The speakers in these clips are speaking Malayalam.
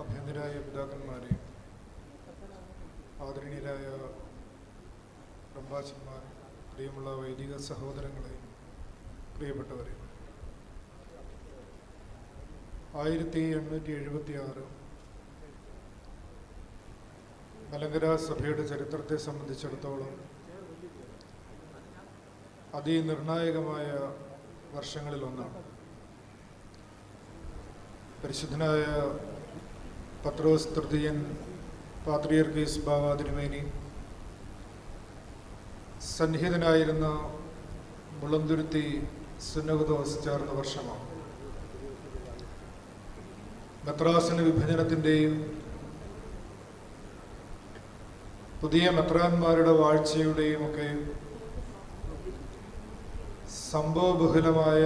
അഭ്യന്തരായ പിതാക്കന്മാരെ ആദരണീയരായ പ്രഭാഷന്മാർ പ്രിയമുള്ള വൈദിക സഹോദരങ്ങളെ പ്രിയപ്പെട്ടവരെ. ആയിരത്തി എണ്ണൂറ്റി എഴുപത്തി ആറ് മലങ്കര സഭയുടെ ചരിത്രത്തെ സംബന്ധിച്ചിടത്തോളം അതിനിർണായകമായ വർഷങ്ങളിലൊന്നാണ്. പരിശുദ്ധനായ പത്രോസ് തൃതീയൻ പാത്രിയർക്കീസ് ബാവ തിരുമേനി സന്നിഹിതനായിരുന്ന മുളന്തുരുത്തി സുന്നഹദോസ് ചേർന്ന വർഷമാണ് മെത്രാസിന് വിഭജനത്തിന്റെയും പുതിയ മെത്രാന്മാരുടെ വാഴ്ചയുടെയും ഒക്കെ സംഭവബഹുലമായ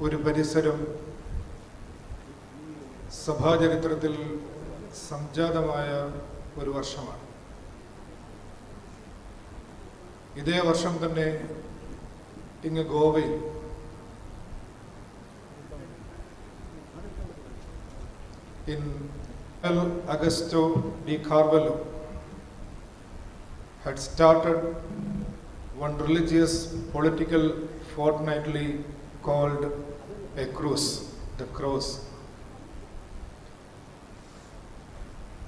ഒരു പരിസരം സഭാചരിത്രത്തിൽ സംജാതമായ ഒരു വർഷമാണ്. ഇതേ വർഷം തന്നെ ഇങ്ങ് ഗോവയിൽ in L Augusto de Carvalho had started one religious political fortnightly called A Cruz the Cruz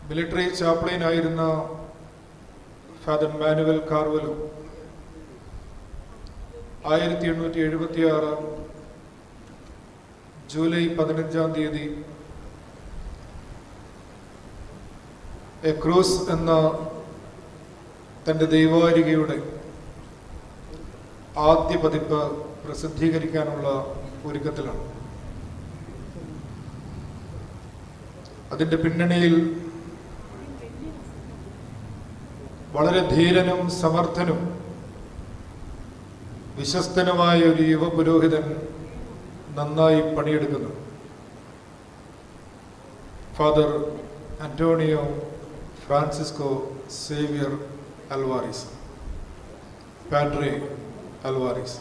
military chaplain ആയിരുന്ന ഫാദർ മാനുവൽ കാർവലും ആയിരത്തി എണ്ണൂറ്റി എഴുപത്തി ആറ് ജൂലൈ പതിനഞ്ചാം തീയതി എ ക്രൂസ് എന്ന തന്റെ ദൈവാരികയുടെ ആദ്യ പതിപ്പ് പ്രസിദ്ധീകരിക്കാനുള്ള ഒരുക്കത്തിലാണ്. അതിന്റെ പിന്നണിയിൽ വളരെ ധീരനും സമർത്ഥനും വിശ്വസ്തനുമായ ഒരു യുവ പുരോഹിതൻ നന്നായി പണിയെടുക്കുന്നു. Father Antonio Francisco Xavier Alvares Padre Alvares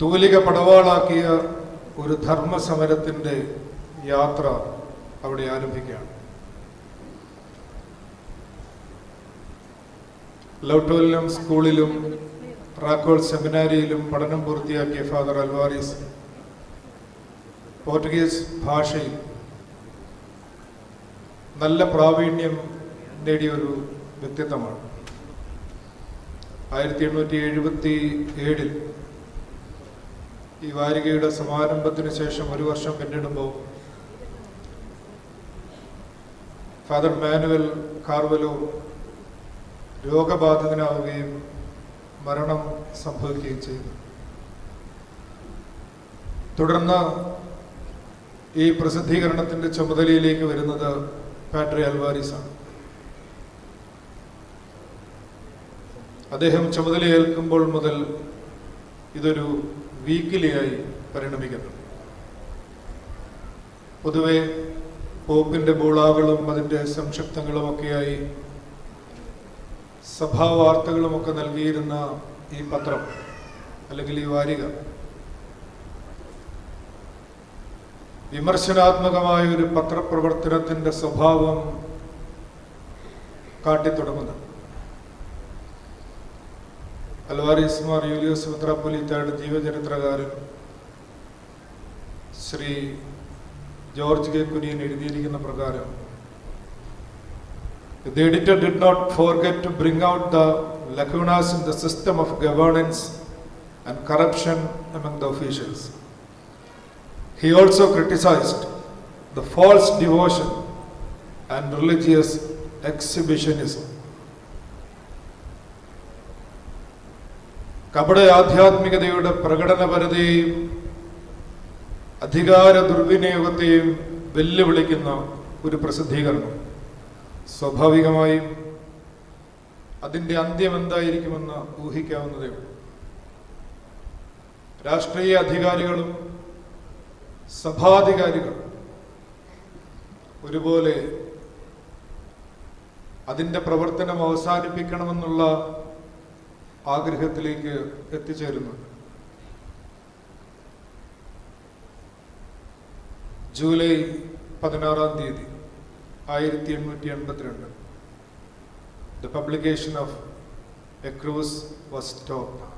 തൂലിക പടവാളാക്കിയ ഒരു ധർമ്മസമരത്തിന്റെ യാത്ര അവിടെ ആരംഭിക്കുകയാണ്. ലൗട്ടോലിനും സ്കൂളിലും റാക്കോൾ സെമിനാരിയിലും പഠനം പൂർത്തിയാക്കിയ ഫാദർ അൽവാറിസ് പോർട്ടുഗീസ് ഭാഷയിൽ നല്ല പ്രാവീണ്യം നേടിയ ഒരു വ്യക്തിത്വമാണ്. ആയിരത്തി എണ്ണൂറ്റി എഴുപത്തി ഏഴിൽ ഈ വാരികയുടെ സമാരംഭത്തിന് ശേഷം ഒരു വർഷം പിന്നിടുമ്പോൾ ഫാദർ മാനുവൽ കാർവലോ രോഗബാധിതനാവുകയും മരണം സംഭവിക്കുകയും ചെയ്തു തുടർന്ന് ഈ പ്രസിദ്ധീകരണത്തിന്റെ ചുമതലയിലേക്ക് വരുന്നത് പാട്രി അൽവാരിസാണ്. അദ്ദേഹം ചുമതലയേൽക്കുമ്പോൾ മുതൽ ഇതൊരു വീക്കിലിയായി പരിണമിക്കുന്നു. പൊതുവെ പോപ്പിന്റെ ബോളാകളും അതിന്റെ സംക്ഷിപ്തങ്ങളും ഒക്കെയായി സഭാ വാർത്തകളുമൊക്കെ നൽകിയിരുന്ന ഈ പത്രം അല്ലെങ്കിൽ ഈ വാരിക വിമർശനാത്മകമായ ഒരു പത്രപ്രവർത്തനത്തിന്റെ സ്വഭാവം കാട്ടിത്തുടങ്ങുന്നു അൽവാരിസ് മാർ യൂലിയോസ് മിത്രാപ്പൊലിത്തയുടെ ജീവചരിത്രകാരൻ ശ്രീ ജോർജ് കെ കുര്യൻ എഴുതിയിരിക്കുന്ന പ്രകാരം The editor did not forget to bring out the lacunas in the system of governance and corruption among the officials. He also criticized the false devotion and religious exhibitionism. കപട ആധ്യാത്മികതയുടെ പ്രകടനപരതയെയും അധികാര ദുർവിനിയോഗത്തെയും വെല്ലുവിളിക്കുന്ന ഒരു പ്രസിദ്ധീകരണം സ്വാഭാവികമായും അതിന്റെ അന്ത്യം എന്തായിരിക്കുമെന്ന് ഊഹിക്കാവുന്നതേ രാഷ്ട്രീയ അധികാരികളും സഭാധികാരികളും ഒരുപോലെ അതിന്റെ പ്രവർത്തനം അവസാനിപ്പിക്കണമെന്നുള്ള ആഗ്രഹത്തിലേക്ക് എത്തിച്ചേരുന്നുണ്ട്. ജൂലൈ പതിനാറാം തീയതി ആയിരത്തി എണ്ണൂറ്റി എൺപത്തിരണ്ട് the publication of A Cruz was stop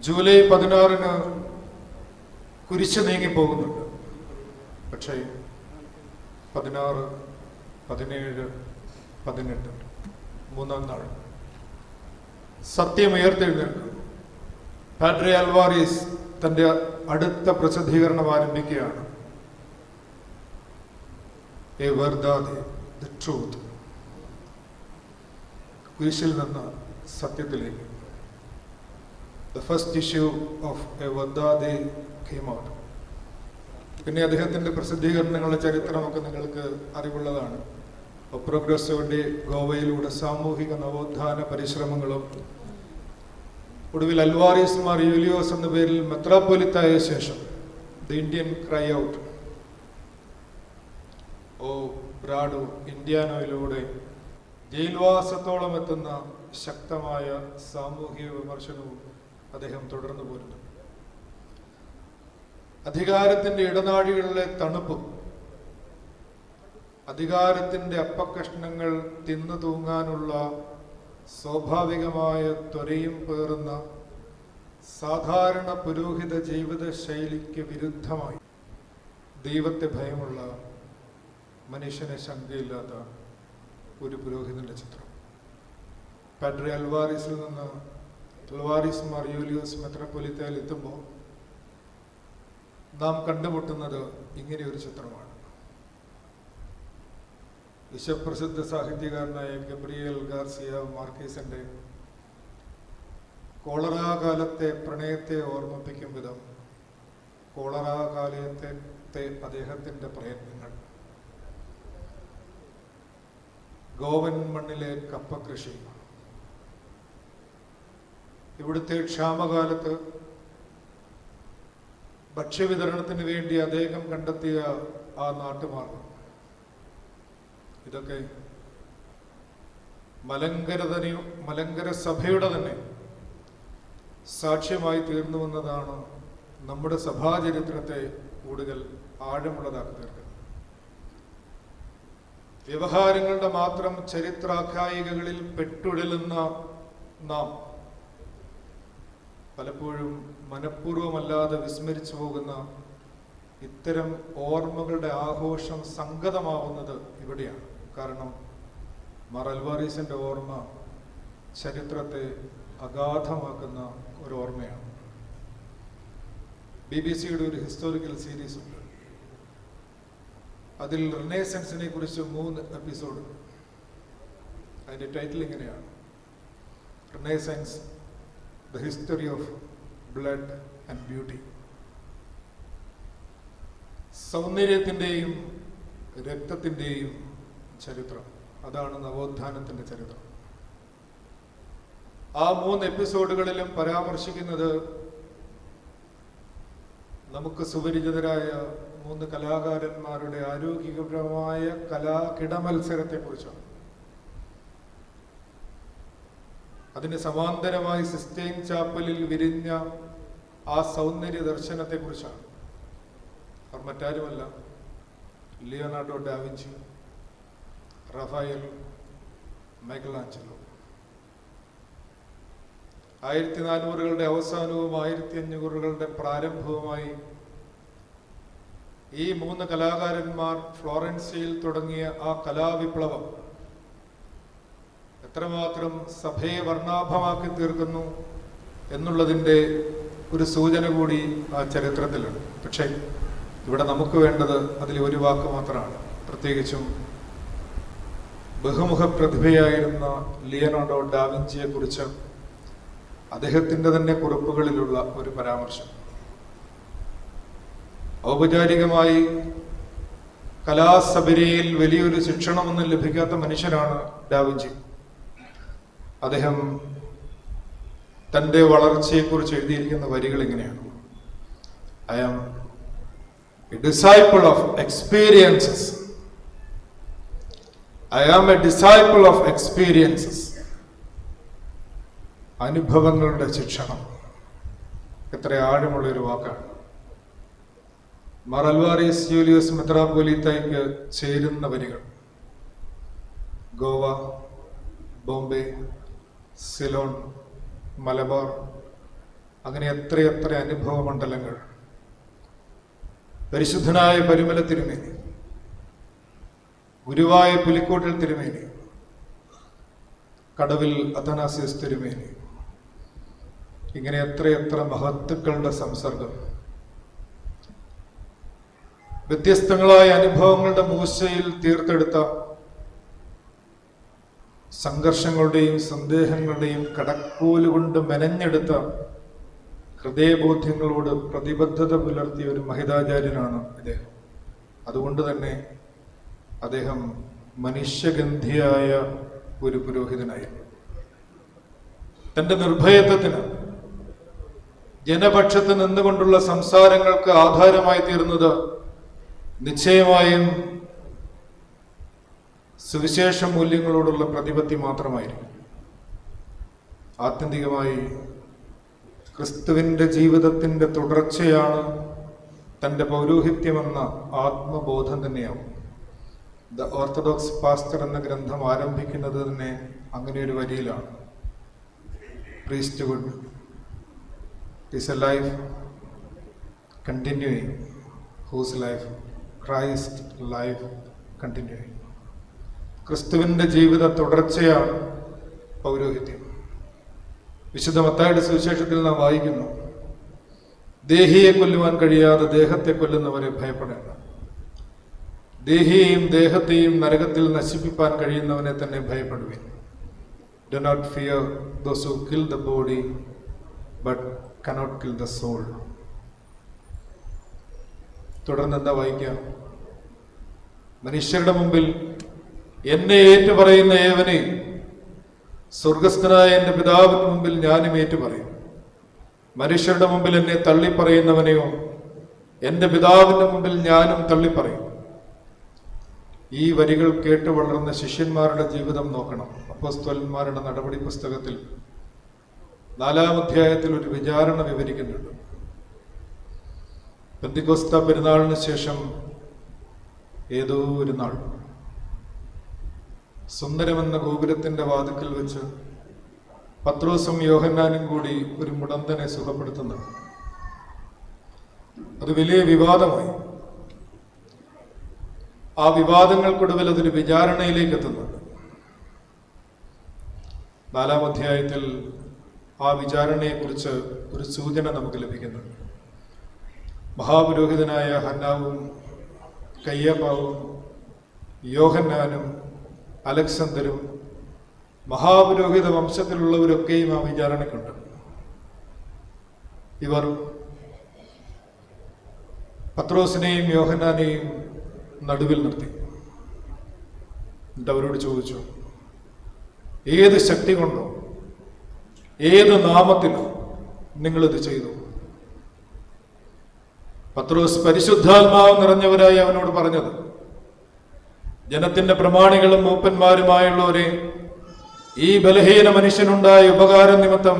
July പതിനാറിന് കുരിശ് നീങ്ങി പോകുന്നുണ്ട് പക്ഷേ പതിനാറ് പതിനേഴ് പതിനെട്ട് മൂന്നാം നാൾ. സത്യം ഉയർത്തെഴുന്നേൽക്കും. പാട്രി അൽവാരീസ് തന്റെ അടുത്ത പ്രസിദ്ധീകരണം ആരംഭിക്കുകയാണ്. എ വെർദാദെ ദ ട്രൂത്ത് കുരിശിൽ നിന്ന് സത്യത്തിലേക്ക്. The first issue of A Verdade came പിന്നെ അദ്ദേഹത്തിന്റെ പ്രസിദ്ധീകരണങ്ങളുടെ ചരിത്രമൊക്കെ നിങ്ങൾക്ക് അറിവുള്ളതാണ്. പ്രോഗ്രസോന്റെ ഗോവയിലൂടെ സാമൂഹിക നവോത്ഥാന പരിശ്രമങ്ങളും ഒടുവിൽ അൽവാരിസ് മാർ യൂലിയോസ് എന്ന പേരിൽ മെത്രാപ്പൊലിത്തായ ശേഷം the Indian cry out O Brado ഇന്ത്യാനോയിലൂടെ ജയിൽവാസത്തോളം എത്തുന്ന ശക്തമായ സാമൂഹിക വിമർശനവും അദ്ദേഹം തുടർന്നു പോരുന്നു. അധികാരത്തിന്റെ ഇടനാഴികളിലെ തണുപ്പും അധികാരത്തിന്റെ അപ്പകഷ്ണങ്ങൾ തിന്നു തൂങ്ങാനുള്ള സ്വാഭാവികമായ ത്വരയും പേറുന്ന സാധാരണ പുരോഹിത ജീവിത ശൈലിക്ക് വിരുദ്ധമായി ദൈവത്തെ ഭയമുള്ള മനുഷ്യനെ ശങ്കയില്ലാത്ത ഒരു പുരോഹിതന്റെ ചിത്രം. പാട്രി അൽവാരിസിൽ നിന്ന് അൽവാരിസ് മറിയോലിയോസ് യൂലിയോസ് മെത്രപ്പൊലിത്തയിൽ എത്തുമ്പോൾ നാം കണ്ടുമുട്ടുന്നത് ഇങ്ങനെ ഒരു ചിത്രമാണ്. വിശ്വപ്രസിദ്ധ സാഹിത്യകാരനായ ഗബ്രിയേൽ ഗാർസിയ മാർക്കീസിന്റെ കോളറ കാലത്തെ പ്രണയത്തെ ഓർമ്മിപ്പിക്കും വിധം കോളറ കാലത്തെ അദ്ദേഹത്തിന്റെ പ്രയത്നങ്ങൾ. ഗോവൻ മണ്ണിലെ കപ്പ കൃഷി. ഇവിടുത്തെ ക്ഷാമകാലത്ത് ഭക്ഷ്യവിതരണത്തിന് വേണ്ടി അദ്ദേഹം കണ്ടെത്തിയ ആ നാട്ടുമാർഗം. ഇതൊക്കെ മലങ്കര തന്നെ മലങ്കര സഭയുടെ തന്നെ സാക്ഷ്യമായി തീർന്നുവെന്നതാണ് നമ്മുടെ സഭാചരിത്രത്തെ കൂടുതൽ ആഴമുള്ളതാക്കി തീർക്കുന്നത്. വ്യവഹാരങ്ങളുടെ മാത്രം ചരിത്രാഖ്യായികകളിൽ പെട്ടുഴലുന്ന നാം പലപ്പോഴും മനഃപൂർവമല്ലാതെ വിസ്മരിച്ചു പോകുന്ന ഇത്തരം ഓർമ്മകളുടെ ആഘോഷം സംഗതമാവുന്നത് ഇവിടെയാണ്. കാരണം മാർ ഓർമ്മ ചരിത്രത്തെ അഗാധമാക്കുന്ന ഒരു ഓർമ്മയാണ്. ബി ബി സിയുടെ ഒരു ഹിസ്റ്റോറിക്കൽ സീരീസ് ഉണ്ട്. അതിൽ റിനേസൻസിനെ കുറിച്ച് മൂന്ന് എപ്പിസോഡ് അതിന്റെ ടൈറ്റിൽ ഇങ്ങനെയാണ്. Renaissance the history of blood and beauty സൗന്ദര്യത്തിന്റെയും രക്തത്തിന്റെയും ചരിത്രം. അതാണ് നവോത്ഥാനത്തിന്റെ ചരിത്രം. ആ മൂന്ന് എപ്പിസോഡുകളിലും പരാമർശിക്കുന്നത് നമുക്ക് സുപരിചിതരായ മൂന്ന് കലാകാരന്മാരുടെ ആരോഗ്യപരമായ കലാകിട മത്സരത്തെക്കുറിച്ചാണ് അതിന് സമാന്തരമായി സിസ്റ്റൈൻ ചാപ്പലിൽ വിരിഞ്ഞ ആ സൗന്ദര്യ ദർശനത്തെക്കുറിച്ചാണ്. അവർ മറ്റാരുമല്ല. Leonardo da Vinci Raphael Michelangelo ആയിരത്തി നാനൂറുകളുടെ അവസാനവും ആയിരത്തി അഞ്ഞൂറുകളുടെ പ്രാരംഭവുമായി ഈ മൂന്ന് കലാകാരന്മാർ ഫ്ലോറൻസിയിൽ തുടങ്ങിയ ആ കലാവിപ്ലവം എത്രമാത്രം സഭയെ വർണാഭമാക്കി തീർക്കുന്നു എന്നുള്ളതിന്റെ ഒരു സൂചന കൂടി ആ ചരിത്രത്തിലുണ്ട്. പക്ഷേ ഇവിടെ നമുക്ക് വേണ്ടത് അതിൽ ഒരു വാക്ക് മാത്രമാണ്. പ്രത്യേകിച്ചും ബഹുമുഖ പ്രതിഭയായിരുന്ന ലിയനാർഡോ ഡാവിഞ്ചിയെക്കുറിച്ച് അദ്ദേഹത്തിന്റെ തന്നെ കുറിപ്പുകളിലുള്ള ഒരു പരാമർശം. ഔപചാരികമായി കലാസബരിയിൽ വലിയൊരു ശിക്ഷണമൊന്നും ലഭിക്കാത്ത മനുഷ്യനാണ് ഡാവിഞ്ചി. അദ്ദേഹം തന്റെ വളർച്ചയെക്കുറിച്ച് എഴുതിയിരിക്കുന്ന വരികൾ ഇങ്ങനെയാണ്. I am a disciple of experiences. I am a disciple of experiences. അനുഭവങ്ങളുടെ ശിക്ഷണം. എത്ര ആഴമുള്ള ഒരു വാക്കാണ്. മാർ അൽവാറിസ് ജൂലിയസ് മെത്രാപോലിത്തയ്ക്ക് ചേരുന്ന വരികൾ. ഗോവ ബോംബെ സിലോൺ മലബാർ അങ്ങനെ എത്രയെത്ര അനുഭവ മണ്ഡലങ്ങൾ. പരിശുദ്ധനായ പരിമല തിരുമേനി ഗുരുവായ പുലിക്കോട്ടിൽ തിരുമേനി കടവിൽ അഥനാസിയസ് തിരുമേനി. ഇങ്ങനെ എത്രയെത്ര മഹത്തുക്കളുടെ സംസർഗം. വ്യത്യസ്തങ്ങളായ അനുഭവങ്ങളുടെ മൂശയിൽ തീർത്തെടുത്ത സംഘർഷങ്ങളുടെയും സന്ദേഹങ്ങളുടെയും കടക്കോലുകൊണ്ട് മെനഞ്ഞെടുത്ത ഹൃദയബോധ്യങ്ങളോട് പ്രതിബദ്ധത പുലർത്തിയ ഒരു മഹിതാചാര്യനാണ് അദ്ദേഹം. അതുകൊണ്ട് തന്നെ അദ്ദേഹം മനുഷ്യഗന്ധിയായ ഒരു പുരോഹിതനായിരുന്നു. തന്റെ നിർഭയത്വത്തിന് ജനപക്ഷത്ത് നിന്നുകൊണ്ടുള്ള സംസാരങ്ങൾക്ക് ആധാരമായി തീർന്നത് നിശ്ചയമായും സുവിശേഷ മൂല്യങ്ങളോടുള്ള പ്രതിപത്തി മാത്രമായിരിക്കും. ആത്യന്തികമായി ക്രിസ്തുവിന്റെ ജീവിതത്തിന്റെ തുടർച്ചയാണ് തന്റെ പൗരോഹിത്യമെന്ന ആത്മബോധം തന്നെയാവും. ദ ഓർത്തഡോക്സ് പാസ്റ്റർ എന്ന ഗ്രന്ഥം ആരംഭിക്കുന്നത് തന്നെ അങ്ങനെ ഒരു വരിയിലാണ് priesthood a life life whose whose life, life continue continuing. ക്രിസ്തുവിന്റെ ജീവിത തുടർച്ചയാണ് പൗരോഹിത്യം. വിശുദ്ധ മത്തായുടെ സുവിശേഷത്തിൽ നാം വായിക്കുന്നു ദേഹിയെ കൊല്ലുവാൻ കഴിയാതെ ദേഹത്തെ കൊല്ലുന്നവരെ ഭയപ്പെടേണ്ട. ദേഹിയെയും ദേഹത്തെയും നരകത്തിൽ നശിപ്പിക്കാൻ കഴിയുന്നവനെ തന്നെ ഭയപ്പെടുവിൻ. Do not fear those who kill the body but cannot kill the soul തുടർന്ന് എന്താ വായിക്കാം? മനുഷ്യരുടെ മുമ്പിൽ എന്നെ ഏറ്റുപറയുന്ന ഏവനെ സ്വർഗസ്ഥനായ എന്റെ പിതാവിന് മുമ്പിൽ ഞാനും ഏറ്റുപറയും. മനുഷ്യരുടെ മുമ്പിൽ എന്നെ തള്ളിപ്പറയുന്നവനെയോ എന്റെ പിതാവിന്റെ മുമ്പിൽ ഞാനും തള്ളിപ്പറയും. ഈ വരികൾ കേട്ട് വളർന്ന ശിഷ്യന്മാരുടെ ജീവിതം നോക്കണം. അപ്പോസ്തോലന്മാരുടെ നടപടി പുസ്തകത്തിൽ നാലാം അധ്യായത്തിൽ ഒരു വിചാരണ വിവരിക്കുന്നുണ്ട്. പെന്തിക്കോസ്ത പെരുന്നാളിന് ശേഷം ഏതോ ഒരു നാൾ സുന്ദരമെന്ന ഗോപുരത്തിന്റെ വാതുക്കൽ വെച്ച് പത്രോസും യോഹന്നാനും കൂടി ഒരു മുടന്തനെ സുഖപ്പെടുത്തുന്നു. അത് വലിയ വിവാദമായി. ആ വിവാദങ്ങൾക്കൊടുവിൽ അതൊരു വിചാരണയിലേക്ക് എത്തുന്നുണ്ട് നാലാം അധ്യായത്തിൽ ആ വിചാരണയെക്കുറിച്ച് ഒരു സൂചന നമുക്ക് ലഭിക്കുന്നുണ്ട് മഹാപുരോഹിതനായ ഹന്നാവും കയ്യപ്പാവും യോഹന്നാനും അലക്സന്തരും മഹാപുരോഹിത വംശത്തിലുള്ളവരൊക്കെയും ആ വിചാരണയ്ക്കുണ്ട്. ഇവർ പത്രോസിനെയും യോഹന്നാനെയും നടുവിൽ നിർത്തി. എന്നിട്ട് അവരോട് ചോദിച്ചു ഏത് ശക്തി കൊണ്ടോ ഏത് നാമത്തിലോ നിങ്ങളിത് ചെയ്തു? പത്രോസ് പരിശുദ്ധാത്മാവ് നിറഞ്ഞവരായി അവനോട് പറഞ്ഞത് ജനത്തിന്റെ പ്രമാണികളും മൂപ്പന്മാരുമായുള്ളവരെ ഈ ബലഹീന മനുഷ്യനുണ്ടായ ഉപകാരം നിമിത്തം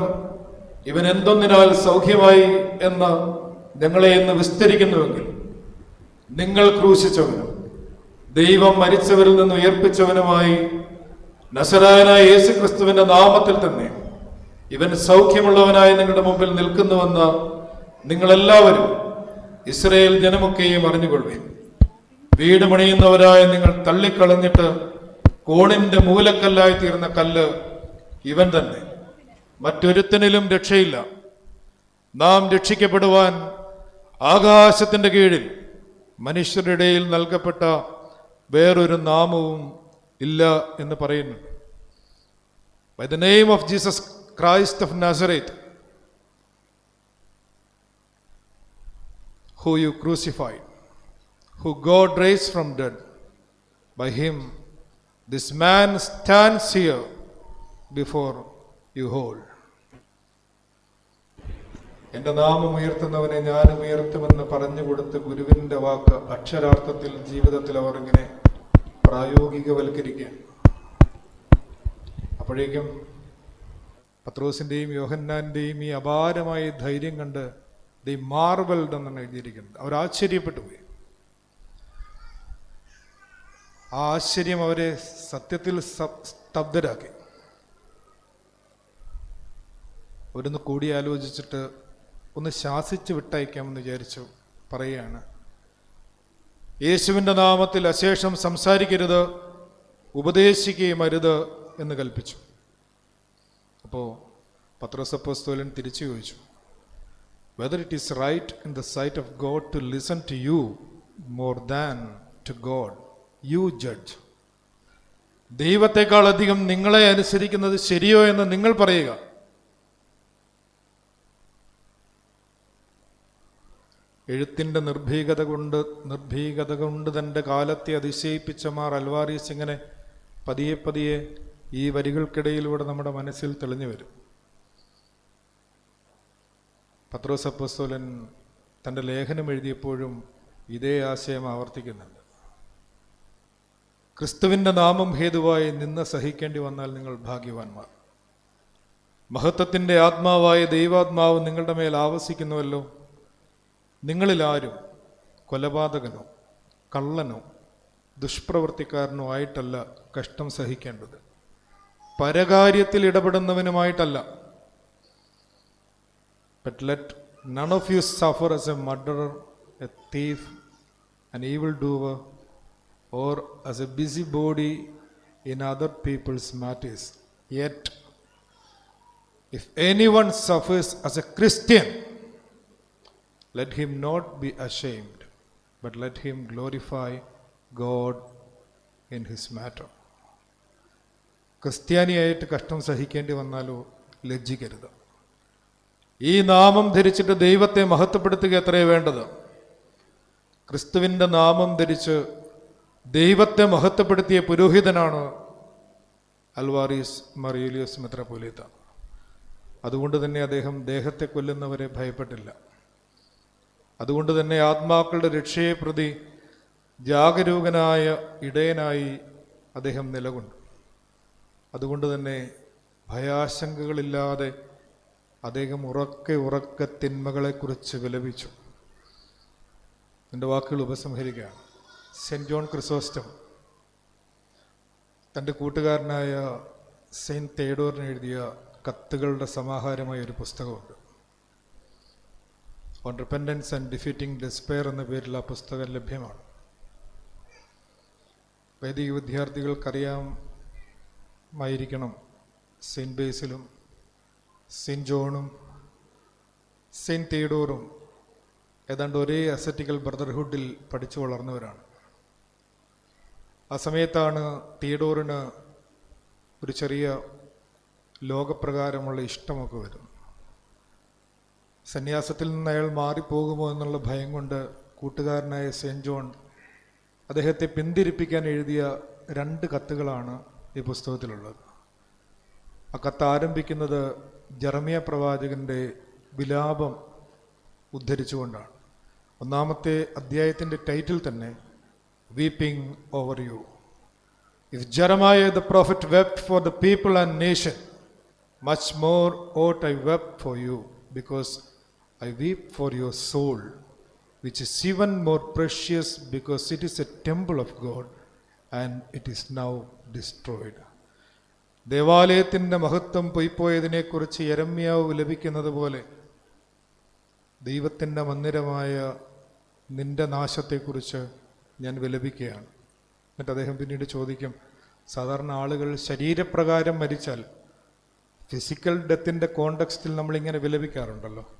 ഇവൻ എന്തൊന്നിനാൽ സൗഖ്യമായി എന്ന് ഞങ്ങളെ ഇന്ന് വിസ്തരിക്കുന്നുവെങ്കിൽ നിങ്ങൾ ക്രൂശിച്ചവനും ദൈവം മരിച്ചവരിൽ നിന്ന് ഉയർപ്പിച്ചവനുമായി നസരായനായ യേശു ക്രിസ്തുവിന്റെ നാമത്തിൽ തന്നെ ഇവൻ സൗഖ്യമുള്ളവനായി നിങ്ങളുടെ മുമ്പിൽ നിൽക്കുന്നുവെന്ന് നിങ്ങളെല്ലാവരും ഇസ്രയേൽ ജനമൊക്കെയും അറിഞ്ഞുകൊള്ളുവിൻ. വീട് പണിയുന്നവരായ നിങ്ങൾ തള്ളിക്കളഞ്ഞിട്ട് കോണിന്റെ മൂലക്കല്ലായി തീർന്ന കല്ല് ഇവൻ തന്നെ. മറ്റൊരുത്തനിലും രക്ഷയില്ല. നാം രക്ഷിക്കപ്പെടുവാൻ ആകാശത്തിന്റെ കീഴിൽ മനുഷ്യരുടെ ഇടയിൽ നൽകപ്പെട്ട വേറൊരു നാമവും ഇല്ല എന്ന് പറയുന്നു by the name of Jesus Christ of Nazareth who you crucified, who God raised from dead. By him, this man stands here before you hold. എന്റെ നാമം ഉയർത്തുന്നവനെ ഞാനും ഉയർത്തുമെന്ന് പറഞ്ഞു കൊടുത്ത ഗുരുവിന്റെ വാക്ക് അക്ഷരാർത്ഥത്തിൽ ജീവിതത്തിൽ അവർ ഇങ്ങനെ പ്രായോഗികവൽക്കരിക്കുക അപ്പോഴേക്കും പത്രോസിന്റെയും യോഹന്നാന്റെയും ഈ അപാരമായ ധൈര്യം കണ്ട് ദി മാർവൽഡ് എന്നാണ് എഴുതിയിരിക്കുന്നത്. അവർ ആശ്ചര്യപ്പെട്ടു പോയി. ആ ആശ്ചര്യം അവരെ സത്യത്തിൽ സ്തബ്ധരാക്കി. അവരൊന്ന് കൂടി ആലോചിച്ചിട്ട് ഒന്ന് ശാസിച്ച് വിട്ടയക്കാമെന്ന് വിചാരിച്ചു പറയുകയാണ്. യേശുവിന്റെ നാമത്തിൽ അശേഷം സംസാരിക്കരുത് ഉപദേശിക്കുകയും അരുത് എന്ന് കൽപ്പിച്ചു. അപ്പോൾ പത്രസപ്പോസ്തോലൻ തിരിച്ചു ചോദിച്ചു. Whether it is right in the sight of God to listen to you more than to God. You judge. ദൈവത്തെക്കാൾ അധികം നിങ്ങളെ അനുസരിക്കുന്നത് ശരിയോ എന്ന് നിങ്ങൾ പറയുക എഴുത്തിന്റെ നിർഭീകത കൊണ്ട് നിർഭീകത കൊണ്ട് തന്റെ കാലത്തെ അതിശയിപ്പിച്ച മാർ അൽവാരി സിംഗിനെ പതിയെ പതിയെ ഈ വരികൾക്കിടയിലൂടെ നമ്മുടെ മനസ്സിൽ തെളിഞ്ഞു വരും പത്രോസ് അപ്പോസ്തലൻ തന്റെ ലേഖനം എഴുതിയപ്പോഴും ഇതേ ആശയം ആവർത്തിക്കുന്നുണ്ട്. ക്രിസ്തുവിന്റെ നാമം ഹേതുവായി നിന്ന് സഹിക്കേണ്ടി വന്നാൽ നിങ്ങൾ ഭാഗ്യവാന്മാർ. മഹത്വത്തിന്റെ ആത്മാവായ ദൈവാത്മാവ് നിങ്ങളുടെ മേൽ ആവസിക്കുന്നുവല്ലോ. നിങ്ങളിൽ ആരും കൊലപാതകനോ കള്ളനോ ദുഷ്പ്രവർത്തിക്കാരനോ ആയിട്ടല്ല കഷ്ടം സഹിക്കേണ്ടത്. പരകാര്യത്തിൽ ഇടപെടുന്നവനുമായിട്ടല്ല But let none of you suffer as a murderer a thief an evildoer or as a busybody in other people's matters yet if anyone suffers as a Christian let him not be ashamed, but let him glorify God in his matter. ക്രിസ്ത്യാനിയായിട്ട് കഷ്ടം സഹിക്കേണ്ടി വന്നാലോ ലജ്ജിക്കരുത് ഈ നാമം ധരിച്ചിട്ട് ദൈവത്തെ മഹത്വപ്പെടുത്തുക എത്രയേ വേണ്ടത്? ക്രിസ്തുവിന്റെ നാമം ധരിച്ച് ദൈവത്തെ മഹത്വപ്പെടുത്തിയ പുരോഹിതനാണ് അൽവാറീസ് മറിയൂലിയസ് മെത്രപോലീത്ത അതുകൊണ്ട് തന്നെ അദ്ദേഹം ദേഹത്തെ കൊല്ലുന്നവരെ ഭയപ്പെട്ടില്ല. അതുകൊണ്ട് തന്നെ ആത്മാക്കളുടെ രക്ഷയെ പ്രതി ജാഗരൂകനായ ഇടയനായി അദ്ദേഹം നിലകൊണ്ടു. അതുകൊണ്ട് തന്നെ ഭയാശങ്കകളില്ലാതെ അദ്ദേഹം ഉറക്കെ ഉറക്ക തിന്മകളെക്കുറിച്ച് വിലപിച്ചു. എന്റെ വാക്കുകൾ ഉപസംഹരിക്കുകയാണ്. സെന്റ് ജോൺ ക്രിസോസ്റ്റം തന്റെ കൂട്ടുകാരനായ സെയിന്റ് തേഡോറിന് എഴുതിയ കത്തുകളുടെ സമാഹാരമായ ഒരു പുസ്തകമുണ്ട്. On repentance and defeating despair എന്ന പേരിൽ ആ പുസ്തകം ലഭ്യമാണ്. വൈദിക വിദ്യാർത്ഥികൾക്കറിയാമായിരിക്കണം സെയിന്റ് ബേസിലും സെയിന്റ് ജോണും സെന്റ് തിയഡോറും ഏതാണ്ട് ഒരേ അസറ്റിക്കൽ ബ്രദർഹുഡിൽ പഠിച്ചു വളർന്നവരാണ്. ആ സമയത്താണ് തിയഡോറിന് ഒരു ചെറിയ ലോകപ്രകാരമുള്ള ഇഷ്ടമൊക്കെ വരുന്നത്. സന്യാസത്തിൽ നിന്ന് അയാൾ മാറിപ്പോകുമോ എന്നുള്ള ഭയം കൊണ്ട് കൂട്ടുകാരനായ സെന്റ് ജോൺ അദ്ദേഹത്തെ പിന്തിരിപ്പിക്കാൻ എഴുതിയ രണ്ട് കത്തുകളാണ് ഈ പുസ്തകത്തിലുള്ളത്. ആ കത്ത് ആരംഭിക്കുന്നത് ജർമിയ പ്രവാചകന്റെ വിലാപം ഉദ്ധരിച്ചുകൊണ്ടാണ് ഒന്നാമത്തെ അധ്യായത്തിന്റെ ടൈറ്റിൽ തന്നെ weeping over you if Jeremiah the prophet wept for the people and nation much more ought I wept for you, because I weep for your soul, which is even more precious because it is a temple of God and it is now destroyed. ദേവാലയത്തിന്റെ മഹത്വം പൊയ്പോയതിനെക്കുറിച്ച് യരമ്യാവ് ലഭിക്കുന്നത് പോലെ ദൈവത്തിന്റെ മന്ദിരമായ നിന്റെ നാശത്തെക്കുറിച്ച് ഞാൻ വിലപിക്കുകയാണ്. എന്നിട്ട് അദ്ദേഹം പിന്നീട് ചോദിക്കും സാധാരണ ആളുകൾ ശരീരപ്രകാരം മരിച്ചാൽ ഫിസിക്കൽ ഡെത്തിന്റെ കോണ്ടക്സ്റ്റിൽ നമ്മളിങ്ങനെ വിലപിക്കാറുണ്ടല്ലോ.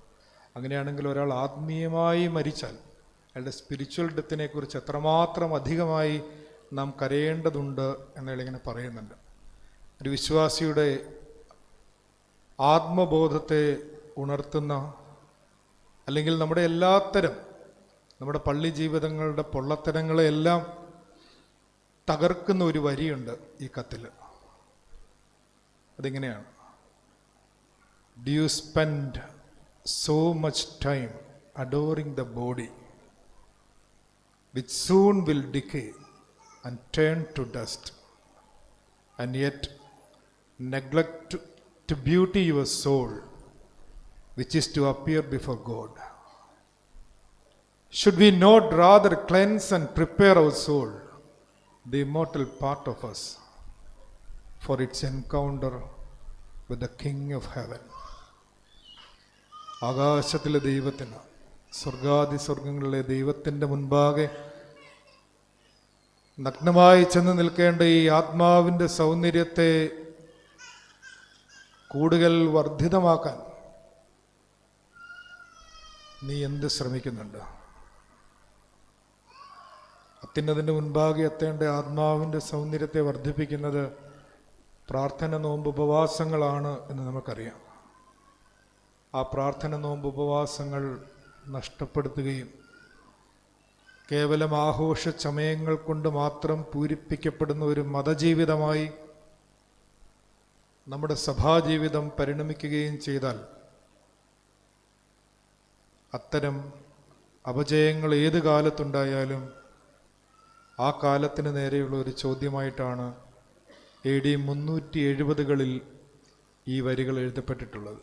അങ്ങനെയാണെങ്കിൽ ഒരാൾ ആത്മീയമായി മരിച്ചാൽ അയാളുടെ സ്പിരിച്വൽ ഡെത്തിനെക്കുറിച്ച് എത്രമാത്രം അധികമായി നാം കരയേണ്ടതുണ്ട് എന്നയാളിങ്ങനെ പറയുന്നുണ്ട്. ഒരു വിശ്വാസിയുടെ ആത്മബോധത്തെ ഉണർത്തുന്ന അല്ലെങ്കിൽ നമ്മുടെ എല്ലാത്തരം നമ്മുടെ പള്ളി ജീവിതങ്ങളുടെ പൊള്ളത്തരങ്ങളെല്ലാം തകർക്കുന്ന ഒരു വരിയുണ്ട് ഈ കത്തിൽ അതിങ്ങനെയാണ്. Do you spend so much time adoring the body which soon will decay and turn to dust and yet neglect to, beauty your soul, which is to appear before God? Should we not rather cleanse and prepare our soul, the immortal part of us, for its encounter with the King of heaven? ആകാശത്തിലെ ദൈവത്തിന് സ്വർഗാദി സ്വർഗങ്ങളിലെ ദൈവത്തിന്റെ മുൻപാകെ നഗ്നമായി ചെന്ന് നിൽക്കേണ്ട ഈ ആത്മാവിന്റെ സൗന്ദര്യത്തെ കൂടുതൽ വർദ്ധിതമാക്കാൻ നീ എന്ത് ശ്രമിക്കുന്നുണ്ട്? അത്യുന്നതിന്റെ മുൻപാകെ എത്തേണ്ട ആത്മാവിന്റെ സൗന്ദര്യത്തെ വർദ്ധിപ്പിക്കുന്നത് പ്രാർത്ഥന നോമ്പ് ഉപവാസങ്ങളാണ് എന്ന് നമുക്കറിയാം. ആ പ്രാർത്ഥന നോമ്പ് ഉപവാസങ്ങൾ നഷ്ടപ്പെടുത്തുകയും കേവലം ആഘോഷ ചമയങ്ങൾ കൊണ്ട് മാത്രം പൂരിപ്പിക്കപ്പെടുന്ന ഒരു മതജീവിതമായി നമ്മുടെ സഭാജീവിതം പരിണമിക്കുകയും ചെയ്താൽ അത്തരം അപജയങ്ങൾ ഏത് കാലത്തുണ്ടായാലും ആ കാലത്തിന് നേരെയുള്ള ഒരു ചോദ്യമായിട്ടാണ് എ ഡി മുന്നൂറ്റി എഴുപതുകളിൽ ഈ വരികൾ എഴുതപ്പെട്ടിട്ടുള്ളത്.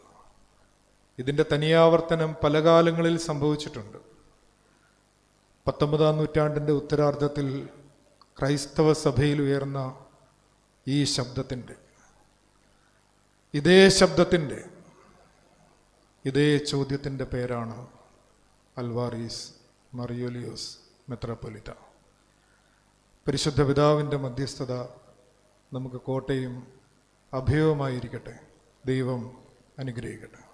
ഇതിന്റെ തനിയാവർത്തനം പല കാലങ്ങളിൽ സംഭവിച്ചിട്ടുണ്ട്. പത്തൊമ്പതാം നൂറ്റാണ്ടിന്റെ ഉത്തരാർദ്ധത്തിൽ ക്രൈസ്തവ സഭയിൽ ഉയർന്ന ഈ ശബ്ദത്തിന്റെ ഇതേ ശബ്ദത്തിന്റെ ഇതേ ചോദ്യത്തിന്റെ പേരാണ് അൽവാറീസ് മറിയോലിയോസ് മെത്രാപ്പൊലിത്ത. പരിശുദ്ധ പിതാവിന്റെ മധ്യസ്ഥത നമുക്ക് കോട്ടയും അഭയവുമായിരിക്കട്ടെ. ദൈവം അനുഗ്രഹിക്കട്ടെ.